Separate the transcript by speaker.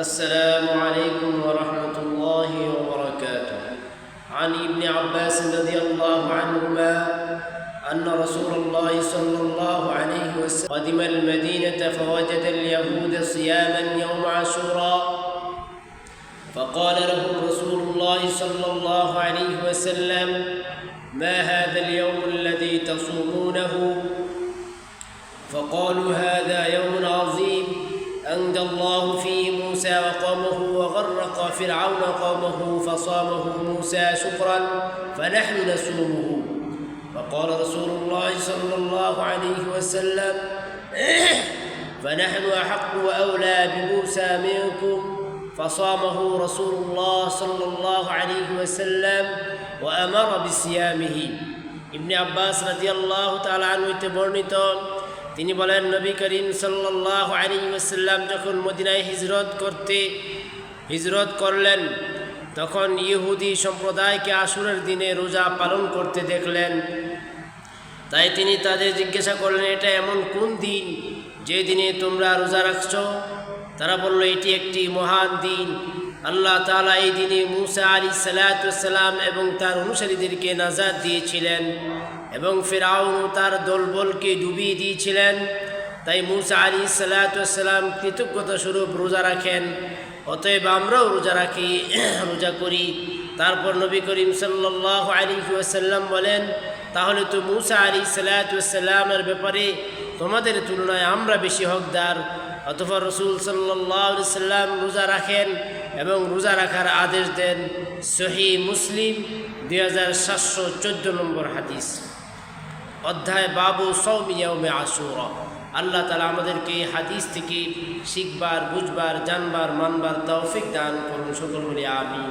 Speaker 1: السلام عليكم ورحمة الله وبركاته. عن ابن عباس رضي الله عنهما أن رسول الله صلى الله عليه وسلم قدم المدينة فوجد اليهود صياما يوم عاشوراء. فقال لهم رسول الله صلى الله عليه وسلم ما هذا اليوم الذي تصومونه؟ فقالوا هذا يوم عظيم. أنجى الله فيه وقومه وغرق فرعون قومه فصامه موسى شكرا فنحن نصومه فقال رسول الله صلى الله عليه وسلم فنحن أحق وأولى بموسى منكم. فصامه رسول الله صلى الله عليه وسلم وأمر بصيامه. ابن عباس رضي الله تعالى عنه تبرنتون তিনি বলেন, নবী করিম সাল্লাল্লাহু আলাইহি ওয়াসাল্লাম যখন মদিনায় হিজরত করতে, হিজরত করলেন, তখন ইহুদি সম্প্রদায়কে আসুরের দিনে রোজা পালন করতে দেখলেন। তাই তিনি তাদের জিজ্ঞাসা করলেন, এটা এমন কোন দিন যে দিনে তোমরা রোজা রাখছ? তারা বলল, এটি একটি মহান দিন। আল্লাহ তালা এই দিনে মুসা আলী সালাতাম এবং তার অনুসারীদেরকে নাজাদ দিয়েছিলেন এবং ফেরাউন তার দলবলকে ডুবিয়ে দিয়েছিলেন। তাই মুসা আলী সালাতাম কৃতজ্ঞতা স্বরূপ রোজা রাখেন। অতএব আমরাও রোজা রাখি, রোজা করি। তারপর নবী করিম সাল্লাহ আলী ওয়াসাল্লাম বলেন, তাহলে তো মুসা আলী সালাতামের ব্যাপারে তোমাদের তুলনায় আমরা বেশি হকদার। অতপর রসুল সাল্লাহ সাল্লাম রোজা রাখেন এবং রোজা রাখার আদেশ দেন সহি মুসলিম দুই হাজার সাতশো চোদ্দ নম্বর হাদিস। অধ্যায় বাবু সৌমিয়াউমে আসুরা আল্লাহ তালা আমাদেরকে এই হাদিস থেকে শিখবার, বুঝবার, জানবার, মানবার তৌফিক দান করুন সকল বলে আমি